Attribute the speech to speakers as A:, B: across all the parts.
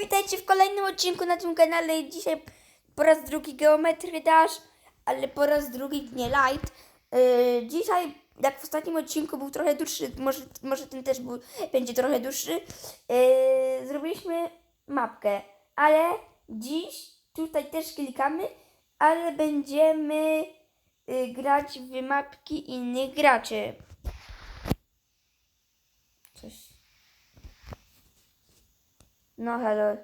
A: witajcie w kolejnym odcinku na tym kanale. Dzisiaj po raz drugi Geometry Dash, ale po raz drugi nie Light. Yy, dzisiaj, jak w ostatnim odcinku był trochę dłuższy, może, może ten też był, będzie trochę dłuższy, yy, zrobiliśmy mapkę, ale dziś tutaj też klikamy, ale będziemy yy, grać w mapki innych graczy. Coś. No hello.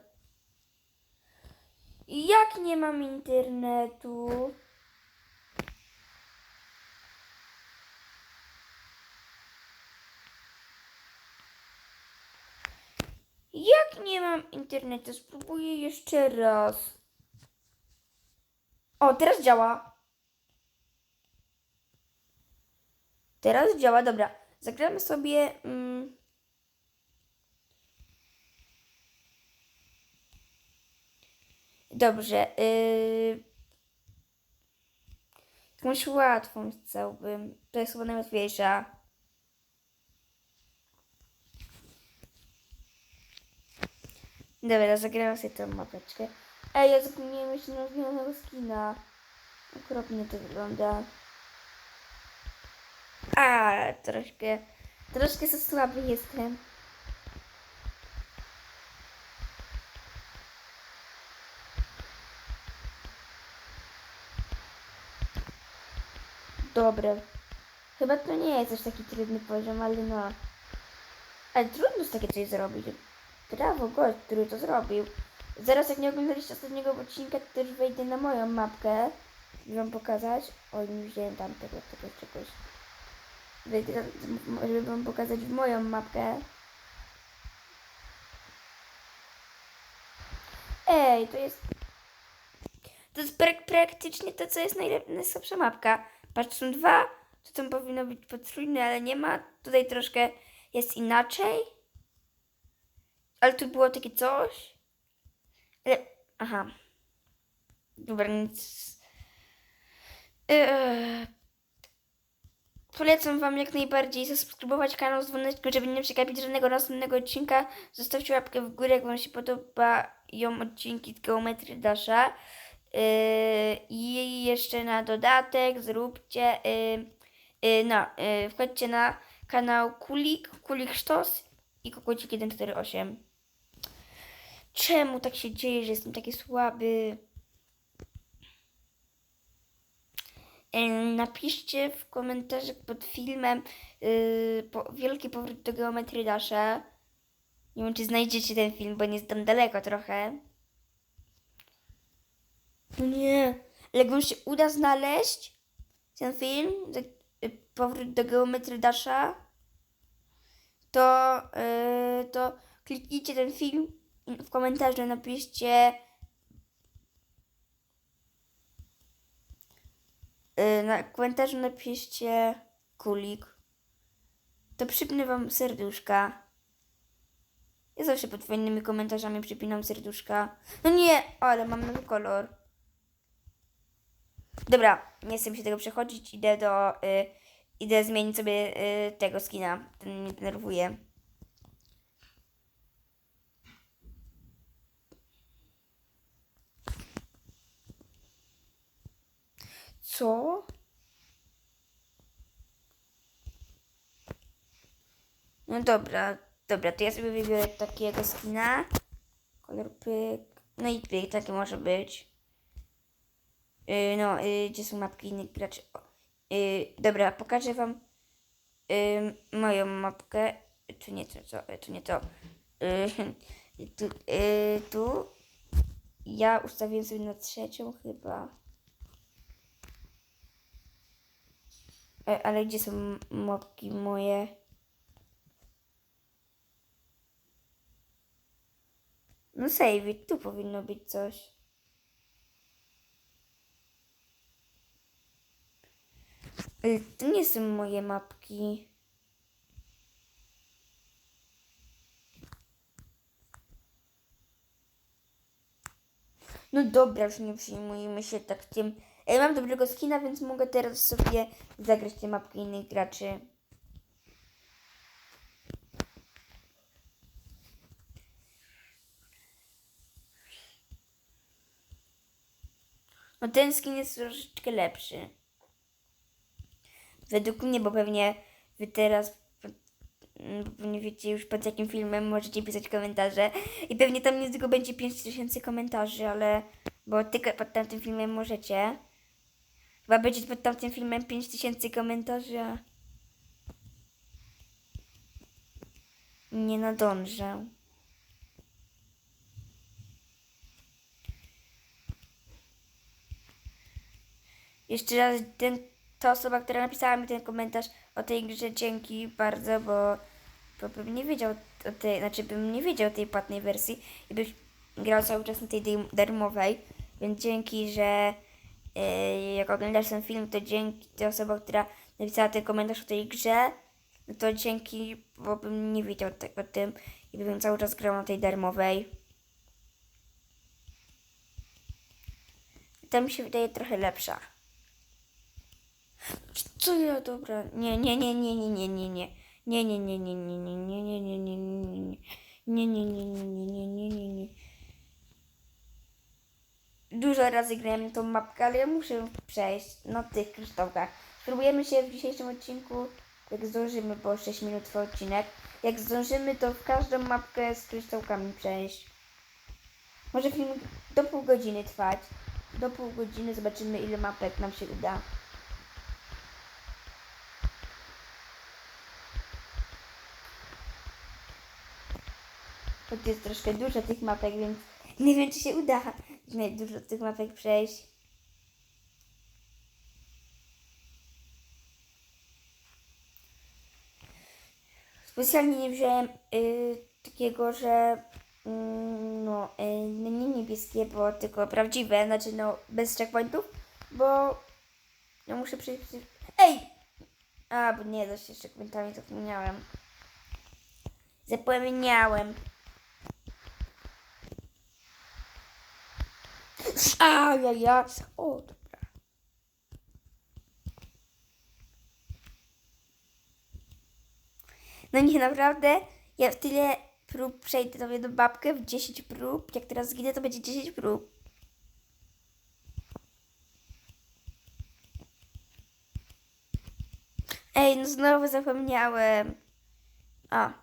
A: Jak nie mam internetu? Jak nie mam internetu? Spróbuję jeszcze raz. O, teraz działa. Teraz działa, dobra. Zagramy sobie. Mm, Dobrze. Yy... Jakąś łatwą chciałbym. To jest chyba najłatwiejsza. Dobra, zagrałam sobie tą mapeczkę. Ej, ja zapomniałem jeszcze nowego skina. Okropnie to wygląda. A, troszkę, troszkę za słaby jestem. Dobre. Chyba to nie jest aż taki trudny poziom, ale no. Ale trudno jest takie coś zrobić. Brawo, gość, który to zrobił. Zaraz jak nie oglądaliście ostatniego odcinka, to też wejdę na moją mapkę. Żeby wam pokazać. Oj, nie wziąłem tam tego, tego czegoś. Wejdę, żeby wam pokazać moją mapkę. Ej, to jest... To jest prak- praktycznie to, co jest najlep- najsłabsza mapka. Patrz, są dwa, to tam powinno być potrójne, ale nie ma. Tutaj troszkę jest inaczej. Ale tu było takie coś. Ale, aha. Dobra, nic. Eee, polecam Wam jak najbardziej zasubskrybować kanał z dzwoneczkiem, żeby nie przegapić żadnego następnego odcinka. Zostawcie łapkę w górę, jak Wam się podobają odcinki z Geometry Dasha. Yy, I jeszcze na dodatek zróbcie, yy, yy, no, wchodźcie na kanał Kulik, Kulik Sztos i Kokocik 148. Czemu tak się dzieje, że jestem taki słaby? Napiszcie w komentarzach pod filmem yy, po, wielki powrót do Geometry Dasha. Nie wiem, czy znajdziecie ten film, bo nie jest tam daleko trochę. No nie. Ale jak wam się uda znaleźć ten film, y, powrót do geometry Dasha, to, yy, to kliknijcie ten film w komentarzu napiszcie yy, na komentarzu napiszcie kulik. To przypnę wam serduszka. Ja zawsze pod fajnymi komentarzami przypinam serduszka. No nie, ale mam nowy kolor. Dobra, nie chcę mi się tego przechodzić, idę do... Y, idę zmienić sobie y, tego skina. Ten mnie denerwuje. Co? No dobra, dobra, to ja sobie wybiorę takiego skina. Kolor pyk. No i pyk, taki może być. Yy, no, yy, gdzie są mapki innych graczy? Yy, dobra, pokażę wam yy, moją mapkę. Tu nie to, co, tu nie to. Yy, tu, yy, tu. Ja ustawiłem sobie na trzecią chyba. E, ale gdzie są mapki moje? No save it, tu powinno być coś. Y, to nie są moje mapki. No dobra, już nie przyjmujemy się tak tym. Y, mam dobrego skina, więc mogę teraz sobie zagrać te mapki innych graczy. No ten skin jest troszeczkę lepszy. Według mnie, bo pewnie wy teraz mm, pewnie wiecie już pod jakim filmem możecie pisać komentarze i pewnie tam nie tylko będzie 5000 komentarzy, ale bo tylko pod tamtym filmem możecie. Chyba będzie pod tamtym filmem 5000 komentarzy, a nie nadążę. Jeszcze raz ten, ta osoba, która napisała mi ten komentarz o tej grze, dzięki bardzo, bo, bo bym nie wiedział o tej, znaczy bym nie wiedział tej płatnej wersji i bym grał cały czas na tej darmowej, więc dzięki, że yy, jak oglądasz ten film, to dzięki tej osobie, która napisała ten komentarz o tej grze, no to dzięki, bo bym nie wiedział tak o tym i bym cały czas grał na tej darmowej. Ta mi się wydaje trochę lepsza. Co ja, dobra. Nie, nie, nie, nie, nie, nie, nie, nie. Nie, nie, nie, nie, nie, nie, nie, nie, nie, nie, nie, nie. Nie, nie, nie, nie, nie, nie, nie, nie. Dużo razy grałem tą mapkę, ale ja muszę przejść na tych kryształkach. Spróbujemy się w dzisiejszym odcinku, jak zdążymy, bo 6 minut trwa odcinek. Jak zdążymy, to w każdą mapkę z kryształkami przejść. Może film do pół godziny trwać. Do pół godziny zobaczymy, ile mapek nam się uda. Tu jest troszkę dużo tych mapek, więc nie wiem, czy się uda dużo tych mapek przejść. Specjalnie nie wziąłem y, takiego, że mm, no, y, nie niebieskie, bo tylko prawdziwe, znaczy no bez checkpointów, bo no muszę przejść. Ej! A, bo nie da się checkpointami, zapomniałem. Zapomniałem. A, ja, ja. O, dobra. No nie, naprawdę, ja w tyle prób przejdę sobie do babkę w 10 prób. Jak teraz zginę, to będzie 10 prób. Ej, no znowu zapomniałem. A.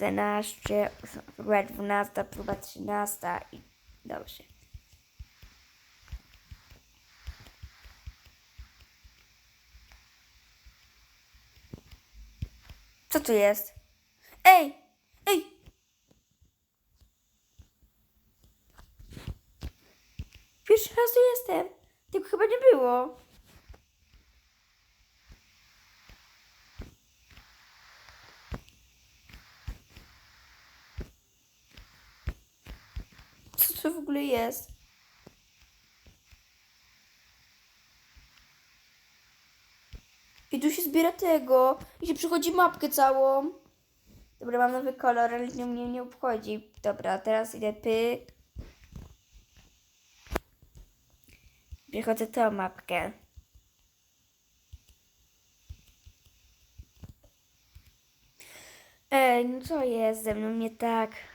A: 11, próba 12, próba 13 i dobrze. Co tu jest? Ej! Ej! Pierwszy raz tu jestem. Tego chyba nie było. Co to w ogóle jest? I tu się zbiera tego. I się przychodzi mapkę całą. Dobra, mam nowy kolor, ale nie mnie nie obchodzi. Dobra, teraz idę py. Przychodzę tą mapkę. Ej, no co jest ze mną nie tak?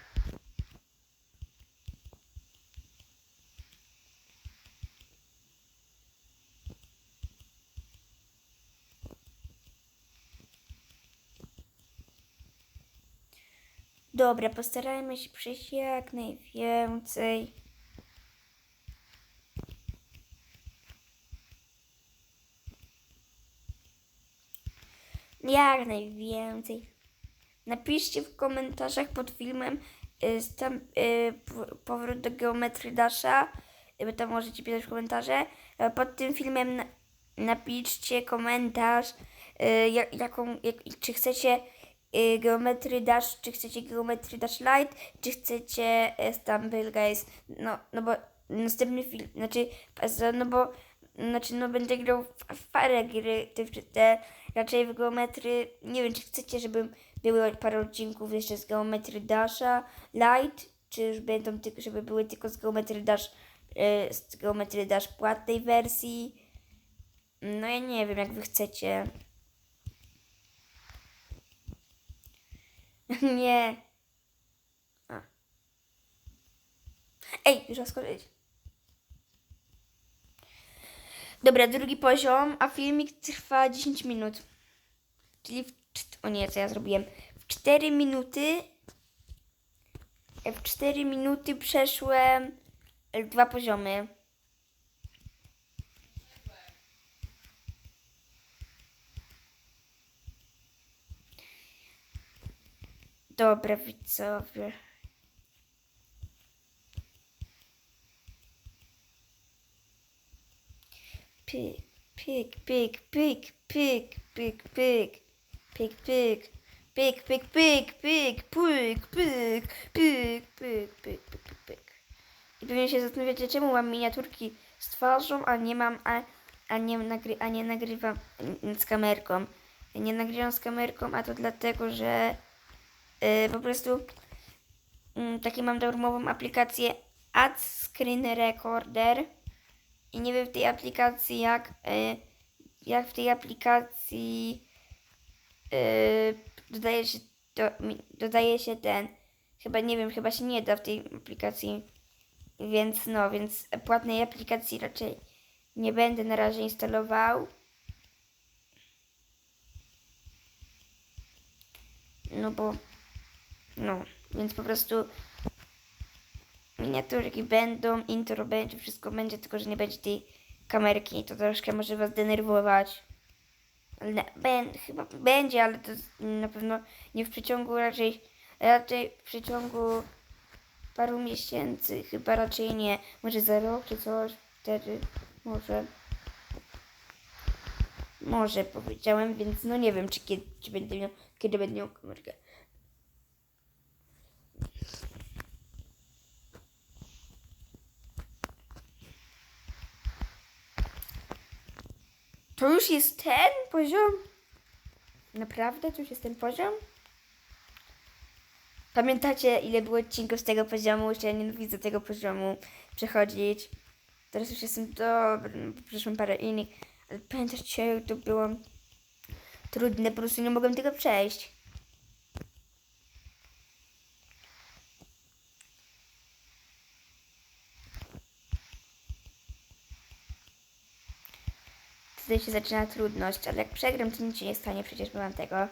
A: Dobra, postarajmy się przejść jak najwięcej. Jak najwięcej. Napiszcie w komentarzach pod filmem y, tam, y, powrót do geometrii Dasha, y, tam możecie pisać komentarze. Y, pod tym filmem na, napiszcie komentarz, y, jak, jaką, jak, czy chcecie geometry Dash, czy chcecie geometry Dash Light, czy chcecie y, Stumble Guys. No, no bo następny film, znaczy, no bo znaczy, no będę grał w, parę gry, te, te raczej w geometry. Nie wiem, czy chcecie, żeby były parę odcinków jeszcze z geometry Dasha Light, czy już będą tylko, żeby były tylko z geometry Dash, y, z geometry Dash płatnej wersji. No ja nie wiem, jak wy chcecie. Nie. A. Ej, już skoczyć. Dobra, drugi poziom, a filmik trwa 10 minut. Czyli w... O nie, co ja zrobiłem. W 4 minuty... E, w 4 minuty przeszłem dwa poziomy. Dobra, widzowie. Pyk, pyk, pyk, pyk, pyk, pyk, pyk, pyk, pyk, pyk, pyk, pyk, pyk, pyk, pyk, pyk, pyk, pyk, pyk, pyk. I pewnie się zastanawiacie, czemu mam miniaturki z twarzą, a nie mam, a, a, nie, nagry, a nie nagrywam mm, z kamerką. Nie nagrywam z kamerką, a to dlatego, że y, po prostu mm, takie mam darmową aplikację Add Screen Recorder. I nie wiem w tej aplikacji jak, y, jak w tej aplikacji y, dodaje się do, dodaje się ten. Chyba nie wiem, chyba się nie da w tej aplikacji. Więc no, więc płatnej aplikacji raczej nie będę na razie instalował. No bo no, więc po prostu miniaturki będą, intro będzie, wszystko będzie, tylko że nie będzie tej kamerki. To troszkę może Was denerwować. Ale na- ben, chyba będzie, ale to na pewno nie w przeciągu raczej, raczej w przeciągu paru miesięcy, chyba raczej nie. Może za rok czy coś, wtedy może. Może powiedziałem, więc no nie wiem, czy kiedy, czy będę miał, kiedy będę miał kamerkę. To już jest ten poziom? Naprawdę? To już jest ten poziom? Pamiętacie, ile było odcinków z tego poziomu? Że ja nienawidzę tego poziomu przechodzić. Teraz już jestem dobry, no, przeszłam parę innych. Ale pamiętacie, jak to było trudne, po prostu nie mogłem tego przejść. Tutaj się zaczyna trudność, ale jak przegram, to nic się nie stanie, przecież byłam tego.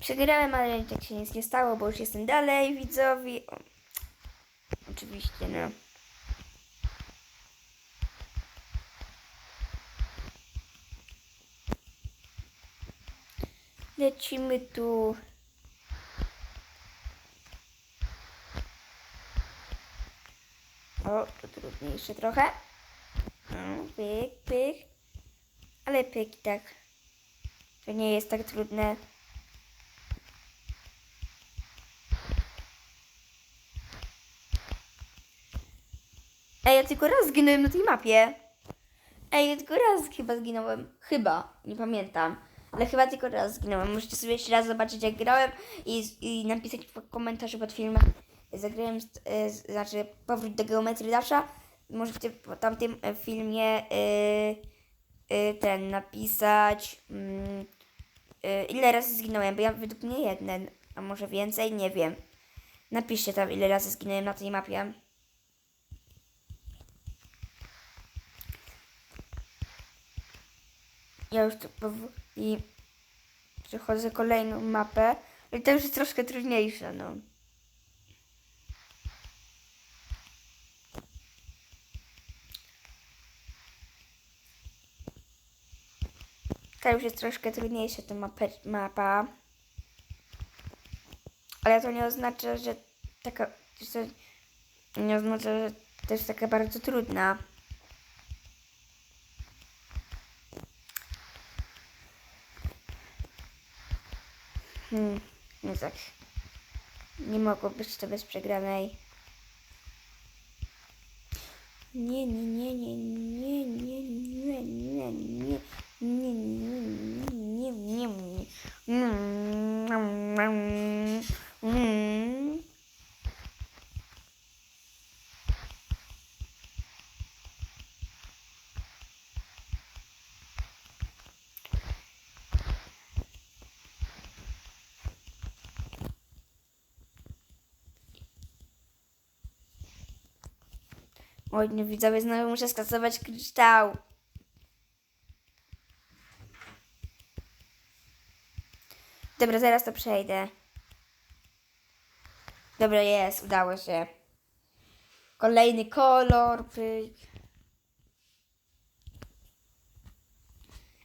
A: Przegrałem, ale tak się nic nie stało, bo już jestem dalej, widzowie. O, oczywiście, no. Lecimy tu. To trudniejsze trochę. No, pyk, pyk. Ale pyk i tak. To nie jest tak trudne. Ej, ja tylko raz zginąłem na tej mapie. Ej, ja tylko raz chyba zginąłem. Chyba, nie pamiętam. Ale chyba tylko raz zginąłem. Możecie sobie jeszcze raz zobaczyć jak grałem i, i napisać w komentarzu pod filmem. Zagrałem, e, z- znaczy powrót do geometrii Dasha. Możecie po tamtym e, filmie y, y, ten napisać mm, ile razy zginąłem, bo ja według mnie jeden, a może więcej, nie wiem. Napiszcie tam ile razy zginąłem na tej mapie. Ja już tu powoli przechodzę kolejną mapę, ale to już jest troszkę trudniejsze, no. Ta już jest troszkę trudniejsza, ta mapa. Ale to nie oznacza, że taka... że Nie oznacza, że też taka bardzo trudna. Hmm, tak. Nie mogło być to bez przegranej. Nie, nie, nie, nie, nie, nie, nie, nie, nie, nie, nie, nie, nie, nie. Oj, nie widzowie, znowu muszę skasować kryształ. Dobra, zaraz to przejdę. Dobra, jest, udało się. Kolejny kolor, pyk.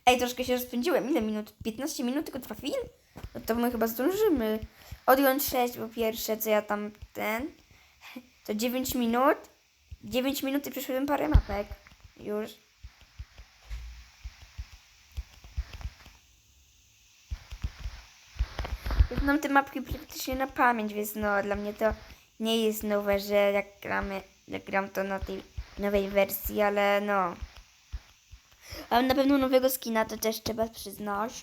A: Ej, troszkę się rozpędziłem. Ile minut? 15 minut tylko trwa film? No to my chyba zdążymy. Odjąć 6, bo pierwsze, co ja tam ten... To 9 minut. 9 minut i przeszedłem parę mapek. Już. Znam te mapki praktycznie na pamięć, więc no dla mnie to nie jest nowe, że jak gramy, jak gram to na tej nowej wersji, ale no. Ale na pewno nowego skina to też trzeba przyznać.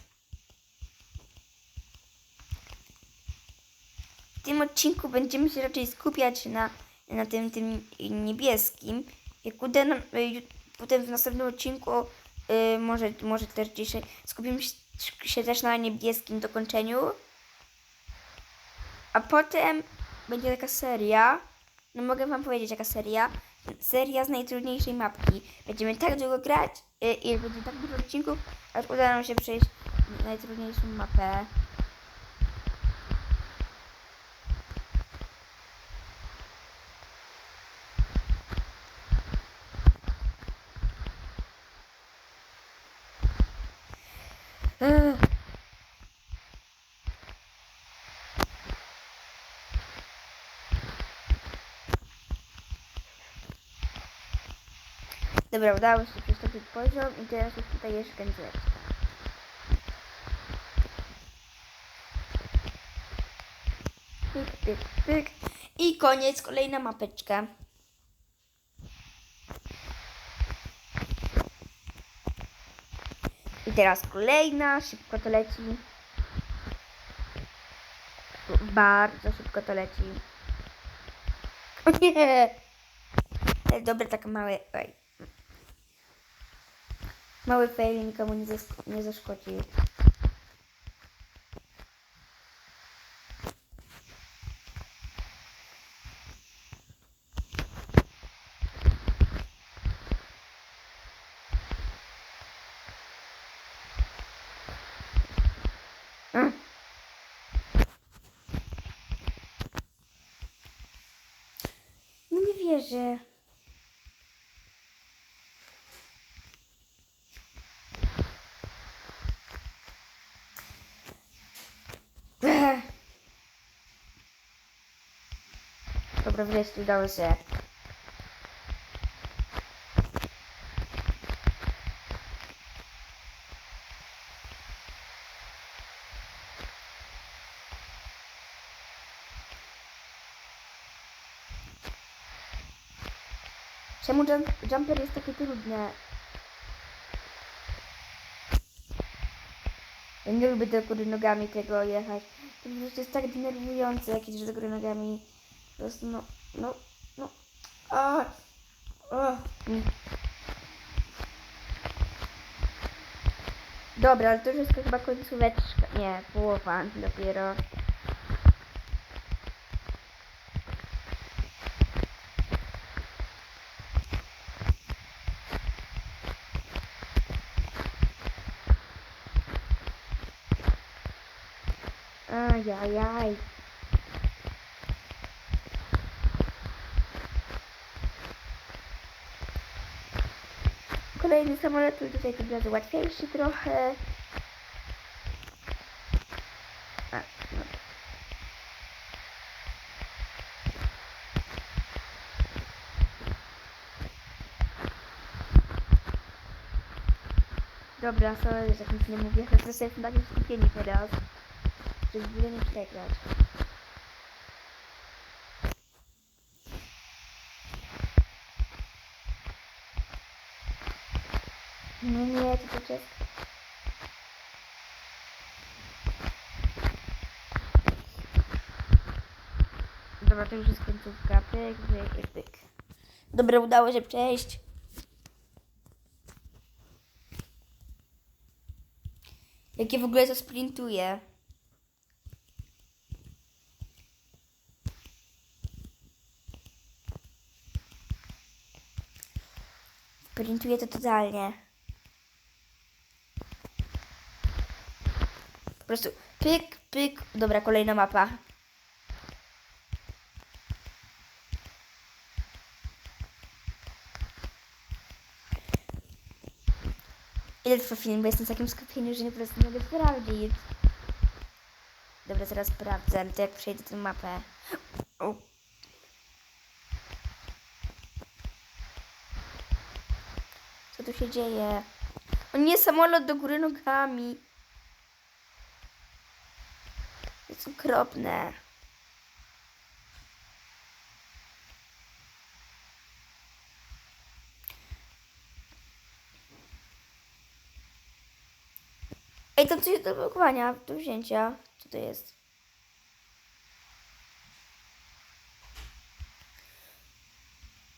A: W tym odcinku będziemy się raczej skupiać na, na tym, tym niebieskim. Jak uda nam, y, potem w następnym odcinku, y, może, może też dzisiaj, skupimy się też na niebieskim dokończeniu. A potem będzie taka seria. No mogę wam powiedzieć jaka seria. Seria z najtrudniejszej mapki. Będziemy tak długo grać y, i będzie tak dużo odcinków, aż uda nam się przejść najtrudniejszą mapę. Dobra, udało się przystąpić poziom i teraz już tutaj jest kręceczka. Pyk, pyk, pyk. I koniec, kolejna mapeczka. I teraz kolejna, szybko to leci. Bardzo szybko to leci. O nie! E, Dobra, tak małe. Oj. Mały fail nikomu nie, zask- nie zaszkodzi. Mm. No nie wierzę. Dobra, wreszcie udało się. Czemu jump, jumper jest takie trudne? Ja nie lubię do góry nogami tego jechać. To jest tak denerwujące, jak jedziesz do góry nogami. Prostu no, no, no. A, a, mm. Dobra, ale to już jest chyba końcóweczka. Nie, połowa dopiero. Kolejny samolot, który tutaj tym razem łatwiejszy trochę. A, no. Dobra, sorry, że nic nie mówię, ale proszę jestem takim skupieni teraz, ogóle nie przegrać. No nie, to to jest... Dobra, to już jest końcówka. Pyk, pyk, pyk. Dobra, udało się przejść. Jakie w ogóle to sprintuje. Sprintuje to totalnie. Prostu pyk, pyk. Dobra, kolejna mapa. Ile trwa film, bo jestem w takim skupieniu, że nie po prostu mogę sprawdzić. Dobra, zaraz sprawdzę, ale to jak przejdę tę mapę. O. Co tu się dzieje? O nie, samolot do góry nogami. To jest okropne. Ej, tam coś do blokowania, do wzięcia. Co to jest?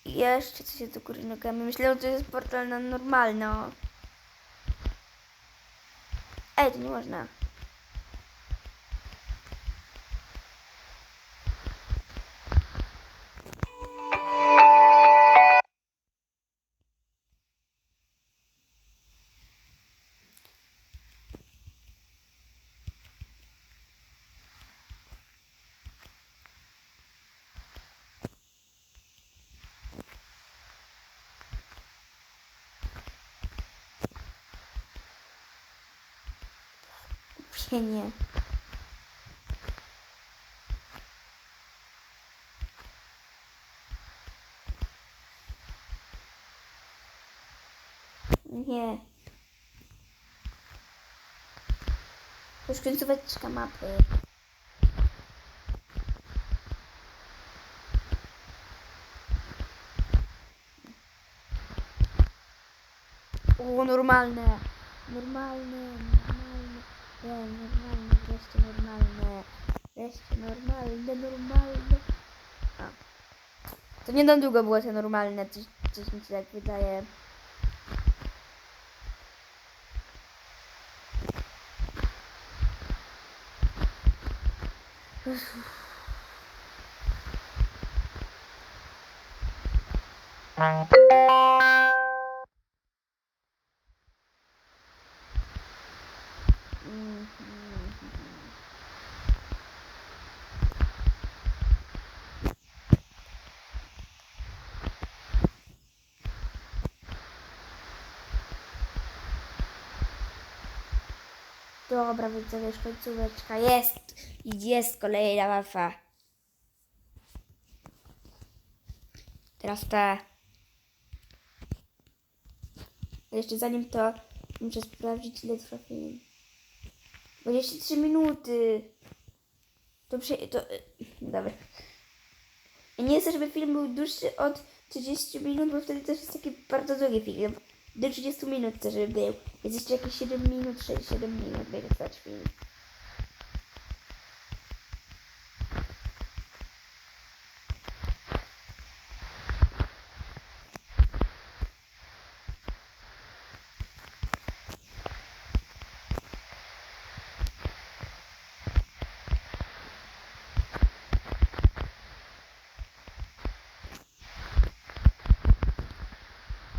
A: Jeszcze coś do góry nogami. Myślałem, że to jest portal na normalno. Ej, to nie można. Pienie. Nie. To już końcóweczka mapy. O. Normalne, normalne. Normalne, wreszcie normalne. Wreszcie normalne, normalne. A. To nie na długo było te normalne, coś, coś mi się tak wydaje. Mhm. Dobra, widzowie, już końcóweczka. Jest! Jest kolejna mapa. Teraz te. Jeszcze zanim to, muszę sprawdzić, ile trwa film. 23 minuty. To prze... to... y, Dobra. Ja nie chcę, żeby film był dłuższy od 30 minut, bo wtedy też jest taki bardzo długi film. Do 30 minut żeby był. Jest jeszcze jakieś 7 minut, 6, 7 minut będzie trwać film.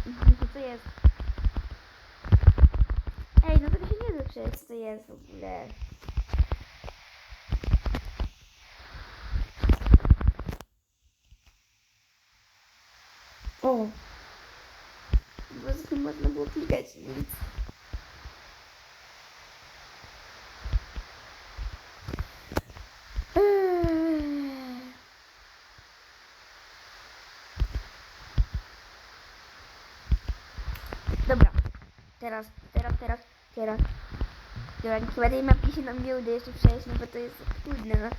A: Mhm, Co to jest? Ej, no tego się nie da co to jest w ogóle. O! Po prostu można było klikać nic. Teraz, teraz, teraz, teraz. Dobra, chyba tej mapki się nam nie uda jeszcze przejść, no bo to jest trudne, no.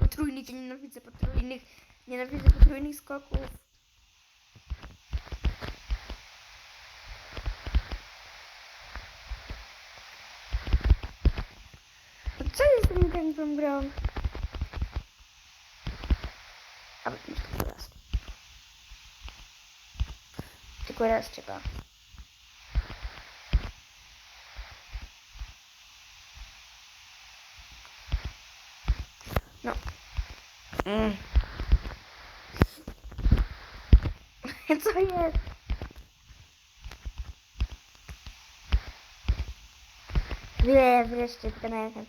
A: Potrójnych, ja nienawidzę potrójnych, nienawidzę potrójnych skoków. No co jest z tym tą grą? A, tylko raz. Tylko raz trzeba. Mm. Co jest? Wie, wreszcie ten ekran.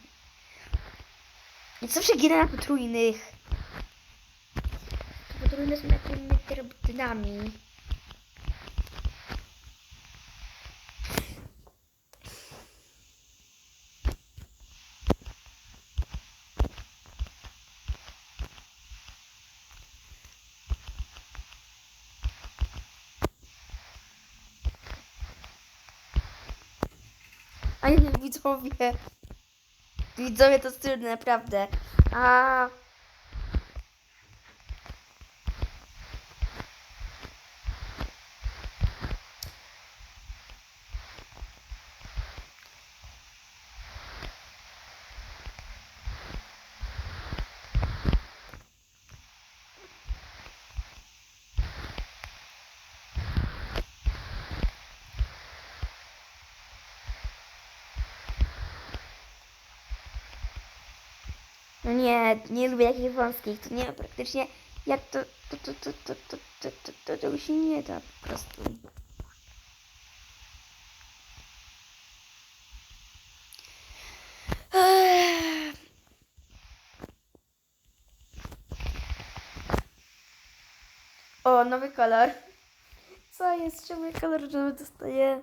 A: co się ginę na potrójnych. Potrójne są takimi robotynami. Widzowie. Widzowie to trudne, naprawdę. A. No nie, nie lubię takich wąskich. To nie praktycznie. Jak to. To, to, to, to, to, to, to, to, to się nie da po prostu. O, nowy kolor. Co jest? Czemu kolor nowy dostaję?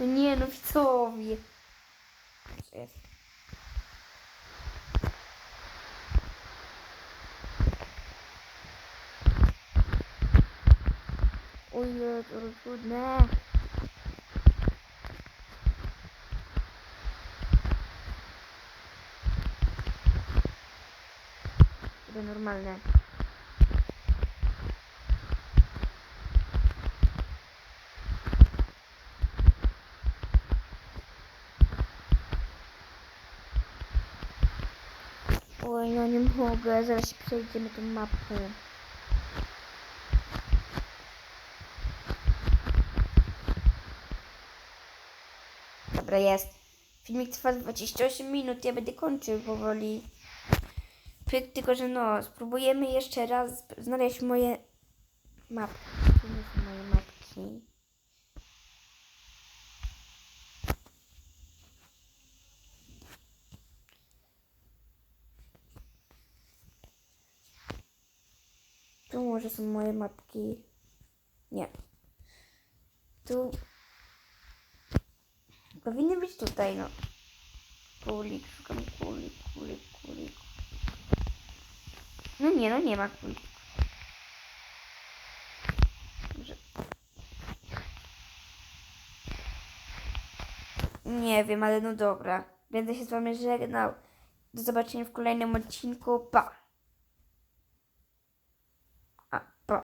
A: No widzowie. Co jest? Oj, nie, to trudne. Mogę, zaraz przejdziemy tą mapę. Dobra, jest. Filmik trwa 28 minut, ja będę kończył powoli. Tylko że no, spróbujemy jeszcze raz znaleźć moje mapki. Gdzie są moje mapki? Tu może są moje mapki. Nie. Tu. Powinny być tutaj, no. Kulik, szukam kulik, kulik, kulik. No nie, no nie ma kulik. Nie wiem, ale no dobra. Będę się z wami żegnał. Do zobaczenia w kolejnym odcinku. Pa!